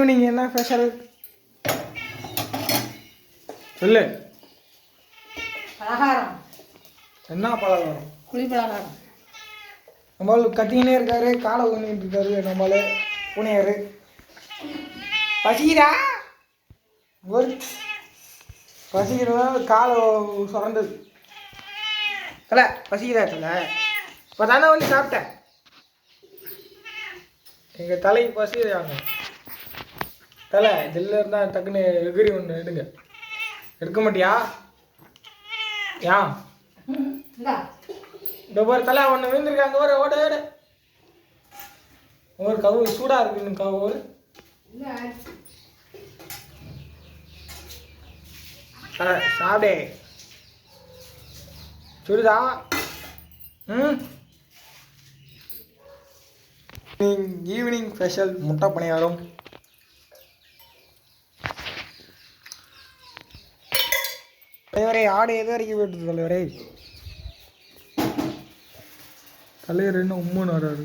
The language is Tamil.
ஈவினிங் என்ன ஸ்பெஷல் சொல்லு. பலகாரம். என்ன பழகம் குழி பலகாரம். நம்மள கத்திக்கினே இருக்காரு காலை ஊனிட்டு இருக்காரு நம்மள பூனையாரு பசிக்கிறா ஒரு பசிக்கிறதா காலை சுரண்டது தலை பசிக்கிறா தலை? இப்போ தானே வந்து சாப்பிட்டேன். எங்கள் தலைக்கு பசிக்கிறாங்க தலை இதில் இருந்தால் டக்குன்னு எகிரி ஒன்று எடுங்க. எடுக்க மாட்டியா? ஏன் இந்தா. ஒரு தலை ஒன்று விழுந்திருக்காங்க ஒரு ஓட ஓட. ஒரு கவு சூடாக இருக்குன்னு கவு. தலை சாப்பிடே. சுடுதா. ம்? ஈவினிங் ஸ்பெஷல் முட்டை பணியாரம். தலைவரே ஆடு எது வரைக்கும் போயிட்டு தலைவரே? தலைவர் இன்னும் உம்முன்னு வர்றாரு